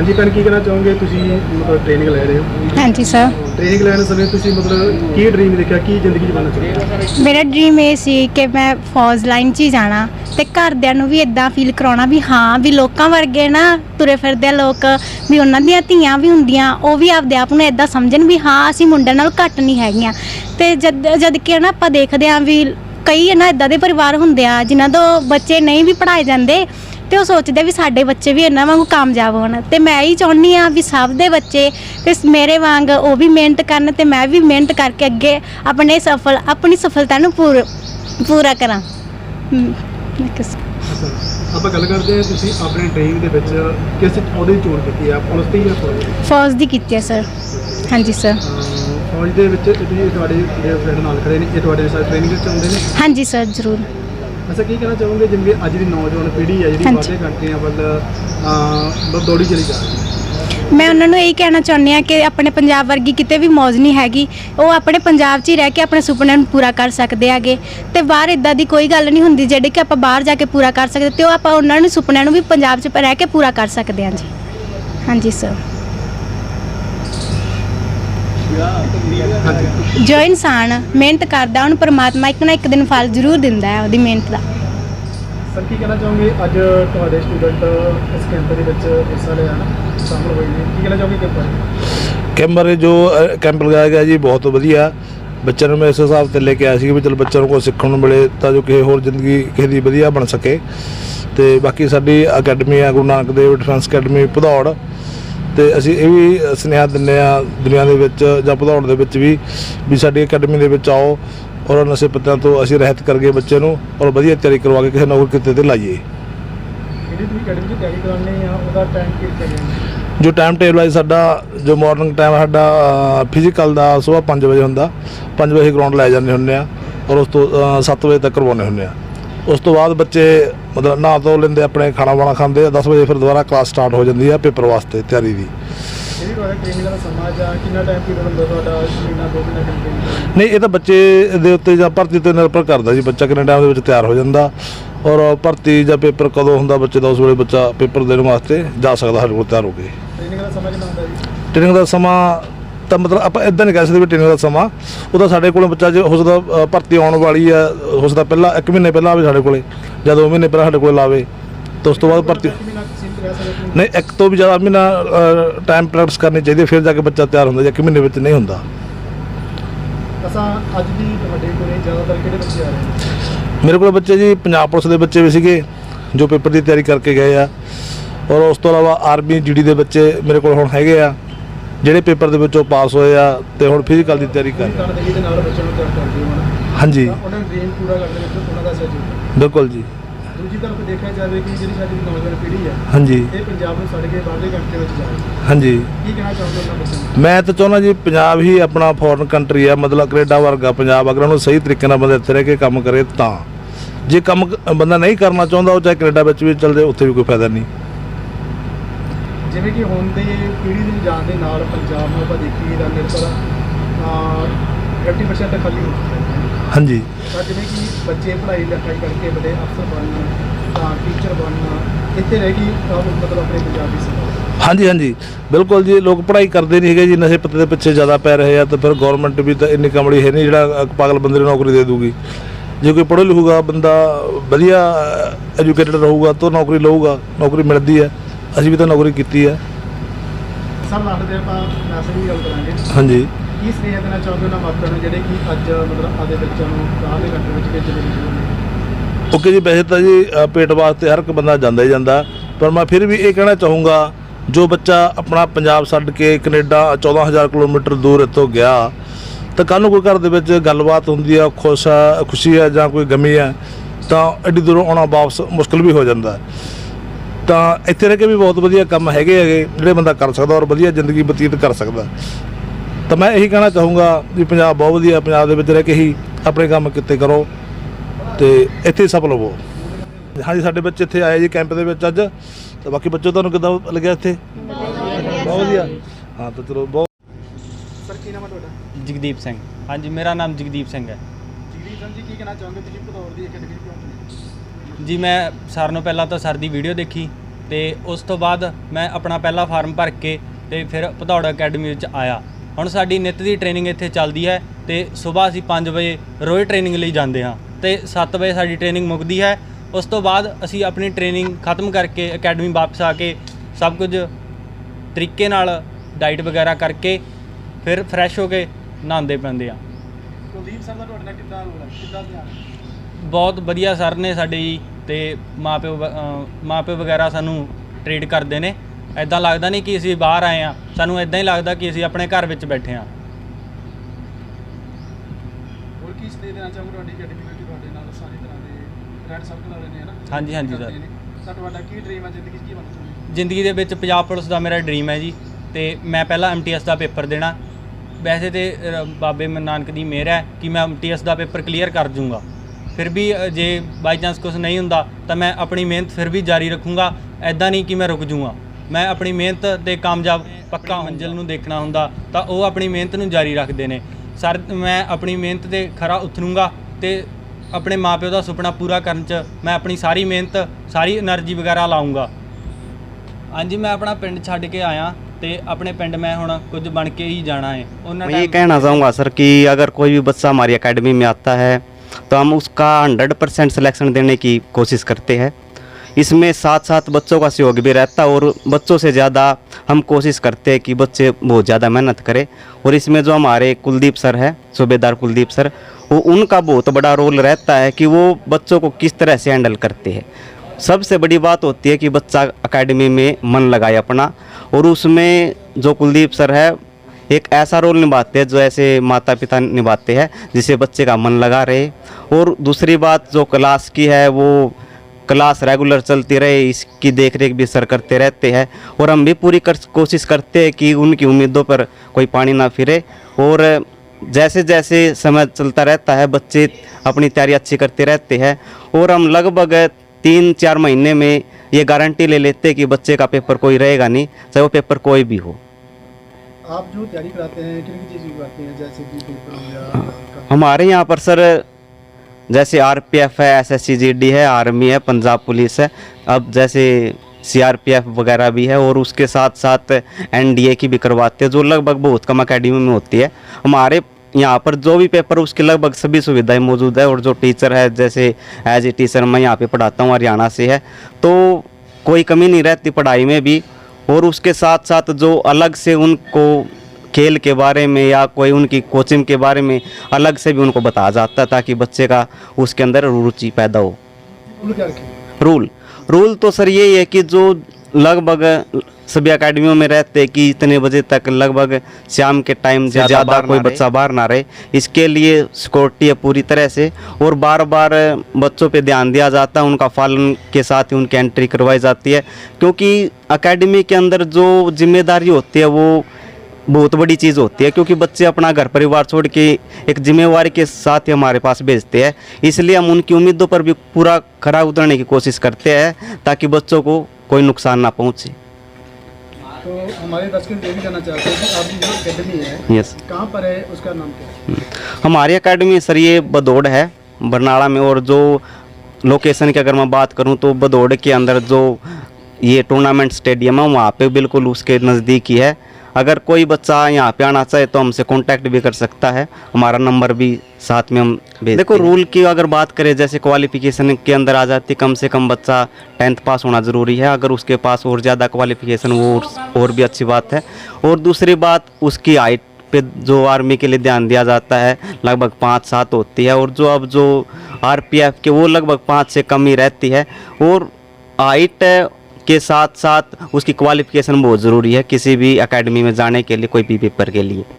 ਹਾਂਜੀ ਭੈਣ ਕੀ ਕਹਿਣਾ ਚਾਹੋਗੇ? ਤੁਸੀਂ ਮਤਲਬ ਟ੍ਰੇਨਿੰਗ ਲੈ ਰਹੇ ਹੋ। ਹਾਂਜੀ ਸਰ ਟ੍ਰੇਨਿੰਗ ਲੈਣ ਸਮੇਂ ਤੁਸੀਂ ਮਤਲਬ ਕੀ ਡ੍ਰੀਮ ਦੇਖਿਆ? ਕੀ ਜ਼ਿੰਦਗੀ 'ਚ ਬਣਨਾ ਚਾਹੁੰਦੇ ਹੋ? ਮੇਰਾ ਡ੍ਰੀਮ ਇਹ ਸੀ ਕਿ ਮੈਂ ਫੌਜ ਲਾਈਨ 'ਚ ਹੀ ਜਾਣਾ ਤੇ ਘਰਦਿਆਂ ਨੂੰ ਵੀ ਇਦਾਂ ਫੀਲ ਕਰਾਉਣਾ ਵੀ ਹਾਂ ਵੀ ਲੋਕਾਂ ਵਰਗੇ ਨਾ ਤੁਰੇ ਫਿਰਦੇ ਆ ਲੋਕ ਵੀ ਉਹਨਾਂ ਦੀਆਂ ਧੀਆਂ ਵੀ ਹੁੰਦੀਆਂ ਉਹ ਵੀ ਆਪਦੇ ਆਪ ਨੂੰ ਇਦਾਂ ਸਮਝਣ ਵੀ ਹਾਂ ਅਸੀਂ ਮੁੰਡਿਆਂ ਨਾਲ ਘੱਟ ਨਹੀਂ ਹੈਗੀਆਂ। ਤੇ ਜਦ ਜਦ ਕਿ ਨਾ ਆਪਾਂ ਦੇਖਦੇ ਆਂ ਵੀ ਕਈ ਨਾ ਇਦਾਂ ਦੇ ਪਰਿਵਾਰ ਹੁੰਦੇ ਆ ਜਿਨ੍ਹਾਂ ਤੋਂ ਬੱਚੇ ਨਹੀਂ ਵੀ ਪੜਾਏ ਜਾਂਦੇ ਤੇ ਉਹ ਸੋਚਦੇ ਵੀ ਸਾਡੇ ਬੱਚੇ ਵੀ ਇਹਨਾਂ ਵਾਂਗੂ ਕਾਮਯਾਬ ਹੋਣ। ਤੇ ਮੈਂ ਹੀ ਚਾਹੁੰਦੀ ਆ ਵੀ ਸਭ ਦੇ ਬੱਚੇ ਤੇ ਮੇਰੇ ਵਾਂਗ ਉਹ ਵੀ ਮਿਹਨਤ ਕਰਨ ਤੇ ਮੈਂ ਵੀ ਮਿਹਨਤ ਕਰਕੇ ਅੱਗੇ ਆਪਣੇ ਸਫਲ ਆਪਣੀ ਸਫਲਤਾ ਨੂੰ ਪੂਰ ਪੂਰਾ ਕਰਾਂ। ਹਮ, ਆਪਾਂ ਗੱਲ ਕਰਦੇ ਹਾਂ ਤੁਸੀਂ ਆਪਣੇ ਟ੍ਰੇਨਿੰਗ ਦੇ ਵਿੱਚ ਕਿਸ ਅਹੁਦੇ ਦੀ ਚੋਣ ਕੀਤੀ ਹੈ ਪੁਲਿਸ ਦੀ ਜਾਂ ਫੌਜ ਦੀ? ਫੌਜ ਦੀ ਕੀਤੀ ਹੈ ਸਰ। ਹਾਂਜੀ ਸਰ। ਫੌਜ ਦੇ ਵਿੱਚ ਤੁਸੀਂ ਤੁਹਾਡੇ ਜਿਹੜੇ ਫਰੈਂਡ ਨਾਲ ਖੜੇ ਨੇ ਇਹ ਤੁਹਾਡੇ ਨਾਲ ਟ੍ਰੇਨਿੰਗ ਵਿੱਚ ਆਉਂਦੇ ਨੇ? ਹਾਂਜੀ ਸਰ ਜ਼ਰੂਰ। ਅੱਛਾ ਕੀ ਕਹਿਣਾ ਚਾਹੋਗੇ? ਜਿਵੇਂ ਅੱਜ ਦੀ ਨੌਜਵਾਨ ਪੀੜ੍ਹੀ ਹੈ ਜਿਹੜੀ ਹਾਂਜੀ। ਬਾਹਰਲੇ ਕੰਟਰੀਆਂ ਵੱਲ ਮਤਲਬ ਦੌੜੀ ਚਲੀ ਜਾ ਰਹੀ ਹੈ। ਮੈਂ ਉਹਨਾਂ ਨੂੰ ਇਹੀ ਕਹਿਣਾ ਚਾਹੁੰਦੀ ਆ ਕਿ ਆਪਣੇ ਪੰਜਾਬ ਵਰਗੀ ਕਿਤੇ ਵੀ ਮੌਜ ਨਹੀਂ ਹੈਗੀ। ਉਹ ਆਪਣੇ ਪੰਜਾਬ 'ਚ ਹੀ ਰਹਿ ਕੇ ਆਪਣੇ ਸੁਪਨਿਆਂ ਨੂੰ ਪੂਰਾ ਕਰ ਸਕਦੇ ਹੈਗੇ। ਤੇ ਬਾਹਰ ਇਦਾਂ ਦੀ ਕੋਈ ਗੱਲ ਨਹੀਂ ਹੁੰਦੀ ਜਿਹੜੀ ਕਿ ਆਪਾਂ ਬਾਹਰ ਜਾ ਕੇ ਪੂਰਾ ਕਰ ਸਕਦੇ। ਤੇ ਉਹ ਆਪਾਂ ਉਹਨਾਂ ਨੂੰ ਸੁਪਨਿਆਂ ਨੂੰ ਵੀ ਪੰਜਾਬ 'ਚ ਰਹਿ ਕੇ ਪੂਰਾ ਕਰ ਸਕਦੇ ਹਾਂ ਜੀ। ਹਾਂਜੀ ਸਰ ਜੋ ਇਨਸਾਨ ਮਿਹਨਤ ਕਰਦਾ ਉਹਨੂੰ ਪਰਮਾਤਮਾ ਇੱਕ ਨਾ ਇੱਕ ਦਿਨ ਫਲ ਜ਼ਰੂਰ ਦਿੰਦਾ ਹੈ ਉਹਦੀ ਮਿਹਨਤ ਦਾ। ਸਰ ਕੀ ਕਹਿਣਾ ਚਾਹੋਗੇ? ਅੱਜ ਤੁਹਾਡੇ ਸਟੂਡੈਂਟ ਇਸ ਕੈਂਪ ਦੇ ਵਿੱਚ ਹਿੱਸਾ ਲਿਆ ਨਾ ਸ਼ਾਮਲ ਹੋਏ ਨੇ। ਕੀ ਕਹਿਣਾ ਚਾਹੋਗੇ ਕੈਂਪ ਬਾਰੇ? ਕੈਂਪ ਬਾਰੇ ਜੋ ਅ, ਕੈਂਪ ਲਗਾਇਆ ਗਿਆ ਜੀ ਬਹੁਤ ਵਧੀਆ। ਬੱਚਿਆਂ ਨੂੰ ਮੈਂ ਇਸ ਹਿਸਾਬ ਤੇ ਲੈ ਕੇ ਆਇਆ ਸੀ ਵੀ ਚਲ ਬੱਚਿਆਂ ਨੂੰ ਕੁਛ ਸਿੱਖਣ ਨੂੰ ਮਿਲੇ ਤਾਂ ਜੋ ਕਿਸੇ ਹੋਰ ਜ਼ਿੰਦਗੀ ਕਿਸੇ ਦੀ ਵਧੀਆ ਬਣ ਸਕੇ। ਤੇ ਬਾਕੀ ਸਾਡੀ ਅਕੈਡਮੀ ਆ ਗੁਰੂ ਨਾਨਕ ਦੇਵ ਡਿਫੈਂਸ ਅਕੈਡਮੀ ਭਦੌੜ। ਤੇ ਅਸੀਂ ਇਹ ਵੀ ਸੁਨੇਹਾ ਦਿੰਦੇ ਆ ਦੁਨੀਆ ਦੇ ਵਿੱਚ ਜਾਂ ਭਦੌੜ ਦੇ ਵਿੱਚ ਵੀ ਵੀ ਸਾਡੀ ਅਕੈਡਮੀ ਦੇ ਵਿੱਚ ਆਓ ਔਰ ਨਸ਼ੇ ਪੱਤਿਆਂ ਤੋਂ ਅਸੀਂ ਰਹਿਤ ਕਰਗੇ ਬੱਚੇ ਨੂੰ ਔਰ ਵਧੀਆ ਤਿਆਰੀ ਕਰਵਾ ਕੇ ਕਿਸੇ ਨੌਕਰੀ ਕਿਤੇ ਤੇ ਲਾਈਏ। ਜਿਹੜੀ ਤੁਸੀਂ ਅਕੈਡਮੀ ਦੀ ਤਿਆਰੀ ਕਰਾਉਂਦੇ ਆ ਉਹਦਾ ਟਾਈਮ ਕੀ ਚੱਲਿਆ ਜੋ ਟਾਈਮ ਟੇਬਲ ਹੈ ਸਾਡਾ ਜੋ ਮਾਰਨਿੰਗ ਟਾਈਮ ਸਾਡਾ ਫਿਜ਼ੀਕਲ ਦਾ ਸਵੇਰ 5 ਵਜੇ ਹੁੰਦਾ। 5 ਵਜੇ ਗਰਾਊਂਡ ਲੈ ਜਾਂਦੇ ਹੁੰਦੇ ਆ ਔਰ ਉਸ ਤੋਂ 7 ਵਜੇ ਤੱਕ ਕਰਵਾਉਂਦੇ ਹੁੰਦੇ ਆ। ਉਸ ਤੋਂ ਬਾਅਦ ਬੱਚੇ ਮਤਲਬ ਨਹਾ ਧੋ ਲੈਂਦੇ ਆਪਣੇ ਖਾਣਾ ਵਾਣਾ ਖਾਂਦੇ ਆ 10 ਵਜੇ ਫਿਰ ਦੁਬਾਰਾ ਕਲਾਸ ਸਟਾਰਟ ਹੋ ਜਾਂਦੀ ਆ ਪੇਪਰ ਵਾਸਤੇ ਤਿਆਰੀ ਦੀ। ਜਿਹੜੀ ਤੁਹਾਡਾ ਟ੍ਰੇਨਿੰਗ ਦਾ ਸਮਾਂ ਜਾਂ ਕਿੰਨਾ ਟਾਈਮ ਪੀਰੀਅਡ ਹੁੰਦਾ ਤੁਹਾਡਾ ਮਹੀਨਾ ਦੋ ਮਹੀਨਾ ਕੰਟੀਨਿਊ ਨਹੀਂ ਇਹ ਤਾਂ ਬੱਚੇ ਦੇ ਉੱਤੇ ਜਾਂ ਭਰਤੀ ਤੇ ਨਿਰਭਰ ਕਰਦਾ ਜੀ ਬੱਚਾ ਕਿੰਨੇ ਟਾਈਮ ਦੇ ਵਿੱਚ ਤਿਆਰ ਹੋ ਜਾਂਦਾ। ਔਰ ਭਰਤੀ ਜਾਂ ਪੇਪਰ ਕਦੋਂ ਹੁੰਦਾ ਬੱਚੇ ਦਾ ਉਸ ਵੇਲੇ ਬੱਚਾ ਪੇਪਰ ਦੇਣ ਵਾਸਤੇ ਜਾ ਸਕਦਾ ਸਾਡੇ ਕੋਲ ਤਿਆਰ ਹੋ ਕੇ। ਟ੍ਰੇਨਿੰਗ ਦਾ ਸਮਾਂ ਕਿੰਨਾ ਹੁੰਦਾ ਜੀ? ਟ੍ਰੇਨਿੰਗ ਦਾ ਸਮਾਂ ਤਾਂ ਮਤਲਬ ਆਪਾਂ ਇਦਾਂ ਨਹੀਂ ਕਹਿ ਸਕਦੇ ਵੀ ਟ੍ਰੇਨਿੰਗ ਦਾ ਸਮਾਂ। ਉਹਦਾ ਸਾਡੇ ਕੋਲ ਬੱਚਾ ਜੇ ਹੋ ਸਕਦਾ ਭਰਤੀ ਆਉਣ ਵਾਲੀ ਆ ਹੋ ਸਕਦਾ ਪਹਿਲਾਂ 1 ਮਹੀਨੇ ਪਹਿਲਾਂ ਆਵੇ ਸਾਡੇ ਕੋਲੇ। ਜਾਂ 2 ਮਹੀਨੇ ਪਹਿਲਾਂ ਸਾਡੇ ਕੋਲੇ ਲਾਵੇ ਤਾਂ ਉਸ ਤੋਂ ਬਾਅਦ ਭਰਤੀ ਨਹੀਂ ਇੱਕ ਤੋਂ ਵੀ ਜ਼ਿਆਦਾ ਮਹੀਨਾ ਟਾਈਮ ਪ੍ਰੈਕਟਿਸ ਕਰਨੀ ਚਾਹੀਦੀ ਫਿਰ ਜਾ ਕੇ ਬੱਚਾ ਤਿਆਰ ਹੁੰਦਾ ਜਾਂ 1 ਮਹੀਨੇ ਵਿੱਚ ਨਹੀਂ ਹੁੰਦਾ। ਅਸਾਂ ਅੱਜ ਦੀ ਤੁਹਾਡੇ ਕੋਲੇ ਜ਼ਿਆਦਾਤਰ ਕਿਹੜੇ ਬੱਚੇ ਆ ਰਹੇ ਨੇ? ਮੇਰੇ ਕੋਲ ਬੱਚੇ ਜੀ ਪੰਜਾਬ ਪੁਲਿਸ ਦੇ ਬੱਚੇ ਵੀ ਸੀਗੇ ਜੋ ਪੇਪਰ ਦੀ ਤਿਆਰੀ ਕਰਕੇ ਗਏ ਆ। ਔਰ ਉਸ ਤੋਂ ਇਲਾਵਾ ਆਰਮੀ ਜੀਡੀ ਦੇ ਬੱਚੇ ਮੇਰੇ ਕੋਲ ਹੁਣ ਹੈਗੇ ਆ ਜਿਹੜੇ ਪੇਪਰ ਦੇ ਵਿੱਚੋਂ ਪਾਸ ਹੋਏ ਆ ਤੇ ਹੁਣ ਫਿਜ਼ੀਕਲ ਦੀ ਤਿਆਰੀ ਕਰ ਰਹੇ ਹਾਂਜੀ। ਤਾਂ ਉਹਨਾਂ ਨੂੰ ਡ੍ਰੀਮ ਪੂਰਾ ਕਰਨ ਦੇ ਵਿੱਚ ਉਹਨਾਂ ਦਾ ਸਹਿਯੋਗ ਬਿਲਕੁਲ ਜੀ। ਦੂਜੀ ਤਰਫ ਦੇਖਿਆ ਜਾਵੇ ਕਿ ਜਿਹੜੀ ਸਾਡੀ ਨੌਜਵਾਨ ਪੀੜ੍ਹੀ ਹੈ ਹਾਂਜੀ। ਇਹ ਪੰਜਾਬ ਨੂੰ ਛੱਡ ਕੇ ਬਾਹਰਲੇ ਕੰਟਰੀ ਵਿੱਚ ਜਾ ਰਹੀ ਹੈ। ਹਾਂਜੀ। ਕੀ ਕਹਿਣਾ ਚਾਹੁੰਦੇ ਉਹਨਾਂ ਬੱਚਿਆਂ ਮੈਂ ਤਾਂ ਚਾਹੁੰਦਾ ਜੀ ਪੰਜਾਬ ਹੀ ਆਪਣਾ ਫੋਰਨ ਕੰਟਰੀ ਆ ਮਤਲਬ ਕੈਨੇਡਾ ਵਰਗਾ ਪੰਜਾਬ ਅਗਰ ਉਹਨੂੰ ਸਹੀ ਤਰੀਕੇ ਨਾਲ ਬੰਦੇ ਇੱਥੇ ਰਹਿ ਕੇ ਕੰਮ ਕਰੇ ਤਾਂ। ਜੇ ਕੰਮ ਬੰਦਾ ਨਹੀਂ ਕਰਨਾ ਚਾਹੁੰਦਾ ਉਹ ਚਾਹੇ ਕੈਨੇਡਾ ਵਿੱਚ ਵੀ ਚੱਲ ਜਾਏ ਉੱਥੇ ਵੀ ਕੋਈ ਫਾਇਦਾ ਨਹੀਂ। ਜਿਵੇਂ ਕਿ ਹੁਣ ਦੀ ਪੀੜ੍ਹੀ ਦੇ ਜਾਣ ਦੇ ਨਾਲ ਪੰਜਾਬ ਨੂੰ ਆਪਾਂ ਦੇਖੀਏ ਤਾਂ ਨਿਰਭਰ ਅਹ 30% ਤੱਕ ਖਾਲੀ ਹੋ ਚੁੱਕਾ ਹੈ। ਹਾਂਜੀ। ਤਾਂ ਜਿਵੇਂ ਕਿ ਬੱਚੇ ਪੜ੍ਹਾਈ ਲਿਖਾਈ ਕਰਕੇ ਵੱਡੇ ਅਫਸਰ ਬਣਨ ਤਾਂ ਟੀਚਰ ਬਣਨ ਇੱਥੇ ਰਹਿ ਕੇ ਆਪ ਮਤਲਬ ਆਪਣੇ ਪੰਜਾਬ ਦੀ ਸੇਵਾ ਹਾਂਜੀ ਹਾਂਜੀ। ਬਿਲਕੁਲ ਜੀ ਲੋਕ ਪੜ੍ਹਾਈ ਕਰਦੇ ਨਹੀਂ ਹੈਗੇ ਜੀ ਨਸ਼ੇ ਪੱਤੇ ਦੇ ਪਿੱਛੇ ਜ਼ਿਆਦਾ ਪੈ ਰਹੇ ਆ ਤਾਂ ਫਿਰ ਗਵਰਨਮੈਂਟ ਵੀ ਤਾਂ ਇੰਨੀ ਕਮੜੀ ਹੈ ਨਹੀਂ ਜਿਹੜਾ ਪਾਗਲ ਬੰਦੇ ਨੂੰ ਨੌਕਰੀ ਦੇ ਦੂਗੀ। ਜੇ ਕੋਈ ਪੜ੍ਹਿਆ ਲਿਖੂਗਾ ਬੰਦਾ ਵਧੀਆ ਐਜੂਕੇਟਡ ਰਹੂਗਾ ਤਾਂ ਨੌਕਰੀ ਲਊਗਾ ਨੌਕਰੀ ਮਿਲਦੀ ਹੈ। ਅਸੀਂ ਵੀ ਤਾਂ ਨੌਕਰੀ ਕੀਤੀ ਹੈ। ਸਭ ਲਾਸਟ ਦੇ ਆਪਾਂ ਦੀ ਗੱਲ ਕਰਾਂਗੇ। ਹਾਂਜੀ। ਕੀ ਸੁਨੇਹਾ ਦੇਣਾ ਚਾਹੋਗੇ ਉਹਨਾਂ ਮਾਪਿਆਂ ਨੂੰ, ਜਿਹੜੇ ਕਿ ਅੱਜ ਮਤਲਬ ਆਦੇ ਬੱਚਿਆਂ ਨੂੰ ਬਾਹਰਲੇ ਕੰਟਰੀ ਵਿੱਚ ਭੇਜਣ ਦੀ ਓਕੇ ਜੀ, ਵੈਸੇ ਤਾਂ ਜੀ ਪੇਟ ਵਾਸਤੇ ਹਰ ਇੱਕ ਬੰਦਾ ਜਾਂਦਾ ਹੀ ਜਾਂਦਾ, ਪਰ ਮੈਂ ਫਿਰ ਵੀ ਇਹ ਕਹਿਣਾ ਚਾਹੂੰਗਾ, ਜੋ ਬੱਚਾ ਆਪਣਾ ਪੰਜਾਬ ਛੱਡ ਕੇ ਕੈਨੇਡਾ 14000 ਕਿਲੋਮੀਟਰ ਦੂਰ ਇੱਥੋਂ ਗਿਆ, ਤਾਂ ਕੱਲ੍ਹ ਨੂੰ ਕੋਈ ਘਰ ਦੇ ਵਿੱਚ ਗੱਲਬਾਤ ਹੁੰਦੀ ਆ, ਖੁਸ਼ ਆ, ਖੁਸ਼ੀ ਆ ਜਾਂ ਕੋਈ ਗਮੀ ਆ, ਤਾਂ ਐਡੀ ਦੂਰੋਂ ਆਉਣਾ ਵਾਪਸ ਮੁਸ਼ਕਲ ਵੀ ਹੋ ਜਾਂਦਾ। ਤਾਂ ਇੱਥੇ ਰਹਿ ਕੇ ਵੀ ਬਹੁਤ ਵਧੀਆ ਕੰਮ ਹੈਗੇ ਹੈਗੇ, ਜਿਹੜੇ ਬੰਦਾ ਕਰ ਸਕਦਾ ਔਰ ਵਧੀਆ ਜ਼ਿੰਦਗੀ ਬਤੀਤ ਕਰ ਸਕਦਾ। ਤਾਂ ਮੈਂ ਇਹੀ ਕਹਿਣਾ ਚਾਹੂੰਗਾ ਵੀ ਪੰਜਾਬ ਬਹੁਤ ਵਧੀਆ ਪੰਜਾਬ ਦੇ ਵਿੱਚ ਰਹਿ ਕੇ ਹੀ ਆਪਣੇ ਕੰਮ ਕਿਤੇ ਕਰੋ ਤੇ ਇੱਥੇ ਹੀ ਸਫਲ ਹੋਵੋ ਹਾਂਜੀ ਸਾਡੇ ਬੱਚੇ ਇੱਥੇ ਆਏ ਜੀ ਕੈਂਪ ਦੇ ਵਿੱਚ ਅੱਜ। ਤੇ ਬਾਕੀ ਬੱਚੋ ਤੁਹਾਨੂੰ ਕਿੱਦਾਂ ਲੱਗਿਆ ਇੱਥੇ? ਬਹੁਤ ਵਧੀਆ। ਹਾਂ ਤਾਂ ਚਲੋ ਬਹੁਤ ਸਰ ਕੀ ਨਾਮ ਹੈ ਤੁਹਾਡਾ? ਜਗਦੀਪ ਸਿੰਘ। ਹਾਂਜੀ ਮੇਰਾ ਨਾਮ ਜਗਦੀਪ ਸਿੰਘ ਹੈ। ਜੀਰੀ ਸਰ ਜੀ ਕੀ ਕਹਿਣਾ ਚਾਹੋਗੇ ਤੁਸੀਂ ਭਦੌੜ ਦੀ ਅਕੈਡਮੀ ਚੁਣੀ ਜੀ ਮੈਂ ਸਰ ਨੂੰ ਪਹਿਲਾਂ ਤਾਂ ਸਰ ਦੀ ਵੀਡੀਓ ਦੇਖੀ ਤੇ ਉਸ ਤੋਂ ਬਾਅਦ ਮੈਂ ਆਪਣਾ ਪਹਿਲਾ ਫਾਰਮ ਭਰ ਕੇ ਤੇ ਫਿਰ ਭਦੌੜ ਅਕੈਡਮੀ ਵਿੱਚ ਆਇਆ। ਹੁਣ ਸਾਡੀ ਨਿੱਤ ਦੀ ਟ੍ਰੇਨਿੰਗ ਇੱਥੇ ਚੱਲਦੀ ਹੈ ਤੇ ਸਵੇਰ ਅਸੀਂ 5 ਵਜੇ ਰੋਜ਼ ਟ੍ਰੇਨਿੰਗ ਲਈ ਜਾਂਦੇ ਹਾਂ ਤੇ 7 ਵਜੇ ਸਾਡੀ ਟ੍ਰੇਨਿੰਗ ਮੁੱਕਦੀ ਹੈ। ਉਸ ਤੋਂ ਬਾਅਦ ਅਸੀਂ ਆਪਣੀ ਟ੍ਰੇਨਿੰਗ ਖਤਮ ਕਰਕੇ ਅਕੈਡਮੀ ਵਾਪਸ ਆ ਕੇ ਸਭ ਕੁਝ ਤਰੀਕੇ ਨਾਲ ਡਾਈਟ ਵਗੈਰਾ ਕਰਕੇ ਫਿਰ ਫਰੈਸ਼ ਹੋ ਕੇ ਨਹਾਉਂਦੇ ਪੈਂਦੇ ਆ ਕੁਲਦੀਪ ਸਰ ਦਾ ਤੁਹਾਡੇ ਨਾਲ ਕਿੱਦਾਂ ਰੋਲ ਹੈ? ਕਿੱਦਾਂ ਧਿਆਨ? ਬਹੁਤ ਵਧੀਆ ਸਰ ਨੇ ਸਾਡੇ ਜੀ ਤੇ ਮਾਪਿਓ ਮਾਪਿਓ ਵਗੈਰਾ ਸਾਨੂੰ ਟ੍ਰੀਟ ਕਰਦੇ ਨੇ। ਐਦਾਂ ਲੱਗਦਾ ਨਹੀਂ ਕਿ ਅਸੀਂ ਬਾਹਰ ਆਏ ਆ ਸਾਨੂੰ ਐਦਾਂ ਹੀ ਲੱਗਦਾ ਕਿ ਅਸੀਂ ਆਪਣੇ ਘਰ ਵਿੱਚ ਬੈਠੇ ਆ ਹੋਰ ਕੀ ਸਨੇਹ ਦੇਣਾ ਚਾਹੋਗੇ ਤੁਹਾਡੀ ਅਕੈਡਮੀ ਵਿੱਚ ਤੁਹਾਡੇ ਨਾਲ ਸਾਰੇ ਤਰ੍ਹਾਂ ਦੇ ਫਰੈਂਡ ਸਰਕਲ ਵਾਲੇ ਨੇ ਹੈ ਨਾ? ਹਾਂਜੀ, ਹਾਂਜੀ ਸਰ। ਤੁਹਾਡਾ ਕੀ ਡ੍ਰੀਮ ਹੈ? ਜ਼ਿੰਦਗੀ 'ਚ ਕੀ ਬਣਨਾ ਚਾਹੁੰਦੇ? ਜ਼ਿੰਦਗੀ ਦੇ ਵਿੱਚ ਪੰਜਾਬ ਪੁਲਿਸ ਦਾ ਮੇਰਾ ਡ੍ਰੀਮ ਹੈ ਜੀ ਤੇ ਮੈਂ ਪਹਿਲਾਂ ਐਮਟੀਐਸ ਦਾ ਪੇਪਰ ਦੇਣਾ। ਵੈਸੇ ਤੇ ਬਾਬੇ ਨਾਨਕ ਦੀ ਮਿਹਰ ਹੈ ਕਿ ਮੈਂ ਐਮਟੀਐਸ ਦਾ ਪੇਪਰ ਕਲੀਅਰ ਕਰ ਜੂੰਗਾ ਫਿਰ ਵੀ ਜੇ ਬਾਈ ਚਾਂਸ ਕੁਝ ਨਹੀਂ ਹੁੰਦਾ ਤਾਂ ਮੈਂ ਆਪਣੀ ਮਿਹਨਤ ਫਿਰ ਵੀ ਜਾਰੀ ਰੱਖੂੰਗਾ। ਐਦਾਂ ਨਹੀਂ ਕਿ ਮੈਂ ਰੁਕ ਜੂੰਗਾ। ਮੈਂ ਆਪਣੀ ਮਿਹਨਤ ਤੇ ਕਾਮਯਾਬ ਪੱਕਾ ਮੰਜ਼ਿਲ ਨੂੰ ਦੇਖਣਾ ਹੁੰਦਾ ਤਾਂ ਉਹ ਆਪਣੀ ਮਿਹਨਤ ਨੂੰ ਜਾਰੀ ਰੱਖਦੇ ਨੇ। ਸਰ ਮੈਂ ਆਪਣੀ ਮਿਹਨਤ ਤੇ ਖਰਾ ਉਤਰੂੰਗਾ ਤੇ ਆਪਣੇ ਮਾਪਿਓ ਦਾ ਸੁਪਨਾ ਪੂਰਾ ਕਰਨ 'ਚ ਮੈਂ ਆਪਣੀ ਸਾਰੀ ਮਿਹਨਤ ਸਾਰੀ એનર્ਜੀ ਵਗੈਰਾ ਲਾਉਂਗਾ ਹਾਂਜੀ ਮੈਂ ਆਪਣਾ ਪਿੰਡ ਛੱਡ ਕੇ ਆਇਆ ਤੇ ਪਿੰਡ ਮੈਂ ਹੁਣ ਕੁਝ ਬਣ ਕੇ ਹੀ ਜਾਣਾ ਹੈ ਉਹਨਾਂ मैं ਇਹ ਕਹਿਣਾ ਚਾਹੂੰਗਾ ਸਰ ਕਿ ਅਗਰ ਕੋਈ ਵੀ बच्चा हमारी ਅਕੈਡਮੀ में आता ਹੈ ਤਾਂ ਹਮ उसका हंड्रेड परसेंट ਸਿਲੈਕਸ਼ਨ ਦੇਣੇ ਕੀ ਕੋਸ਼ਿਸ਼ ਕਰਤੇ ਹੈ। इसमें साथ साथ बच्चों का सहयोग भी रहता और बच्चों से ज़्यादा हम कोशिश करते हैं कि बच्चे बहुत ज़्यादा मेहनत करें। और इसमें जो हमारे कुलदीप सर है, सूबेदार कुलदीप सर, वो उनका बहुत बड़ा रोल रहता है कि वो बच्चों को किस तरह से हैंडल करते हैं। सबसे बड़ी बात होती है कि बच्चा अकेडमी में मन लगाए अपना और उसमें जो कुलदीप सर है, एक ऐसा रोल निभाते हैं जो ऐसे माता पिता निभाते हैं जिसे बच्चे का मन लगा रहे। और दूसरी बात जो क्लास की है, वो क्लास रेगुलर चलती रहे इसकी देख रेख भी सर करते रहते हैं। और हम भी पूरी कर, कोशिश करते हैं कि उनकी उम्मीदों पर कोई पानी ना फिरे। और जैसे जैसे समय चलता रहता है बच्चे अपनी तैयारी अच्छी करते रहते हैं। और हम लगभग तीन चार महीने में ये गारंटी ले लेते हैं कि बच्चे का पेपर कोई रहेगा नहीं चाहे वो पेपर कोई भी हो। आप जो तैयारी कराते हैं किन किन चीज़ की कराते हैं जैसे कि पेपर हमारे यहाँ पर सर जैसे आरपीएफ है एसएससी है, आर्मी है, पंजाब पुलिस है, अब जैसे सीआरपीएफ वगैरह भी है और उसके साथ साथ एनडीए की भी करवाते हैं, जो लगभग बहुत कम अकेडमी में होती है। हमारे यहाँ पर जो भी पेपर उसकी लगभग सभी सुविधाएँ मौजूद है और जो टीचर है, जैसे एज ए टीचर मैं यहाँ पे पढ़ाता हूँ, हरियाणा से है तो कोई कमी नहीं रहती पढ़ाई में भी और उसके साथ साथ जो अलग से उनको खेल के बारे में या कोई उनकी कोचिंग के बारे में अलग से भी उनको बताया जाता है ताकि बच्चे का उसके अंदर रुचि पैदा हो। रूल रूल तो सर यही है कि जो लगभग सभी अकेडमियों में रहते हैं कि इतने बजे तक लगभग शाम के टाइम से ज़्यादा कोई बच्चा बाहर ना रहे। इसके लिए सिक्योरिटी है पूरी तरह से और बार बार बच्चों पे ध्यान दिया जाता है उनका पालन के साथ ही उनकी एंट्री करवाई जाती है। क्योंकि अकेडमी के अंदर जो ज़िम्मेदारी होती है वो बहुत बड़ी चीज़ होती है क्योंकि बच्चे अपना घर परिवार छोड़ के एक जिम्मेवारी के साथ ही हमारे पास भेजते हैं। इसलिए हम उनकी उम्मीदों पर भी पूरा खरा उतरने की कोशिश करते हैं ताकि बच्चों को कोई नुकसान ना पहुँचे। तो हमारे दर्शक ये भी जानना चाहते हैं कि आपकी जो अकेडमी है यस कहाँ पर है उसका नाम क्या है? हमारी अकेडमी सर ये बदौड़ है बरनाड़ा में। और जो लोकेशन की अगर मैं बात करूँ तो बदौड़ के अंदर जो ये टूर्नामेंट स्टेडियम है वहाँ पे बिल्कुल उसके नज़दीक ही है। अगर कोई बच्चा यहाँ पे आना चाहे तो हमसे कांटेक्ट भी कर सकता है। हमारा नंबर भी साथ में हम भेज देखो रूल की अगर बात करें जैसे क्वालिफिकेशन के अंदर आ जाती कम से कम बच्चा टेंथ पास होना ज़रूरी है। अगर उसके पास और ज़्यादा क्वालिफिकेशन वो और- और भी अच्छी बात है। और दूसरी बात उसकी हाइट पे जो आर्मी के लिए ध्यान दिया जाता है लगभग पाँच सात होती है। और जो अब जो आरपीएफ के वो लगभग पाँच से कम ही रहती है। और हाइट के साथ साथ उसकी क्वालिफिकेशन बहुत ज़रूरी है किसी भी एकेडमी में जाने के लिए कोई भी पेपर के लिए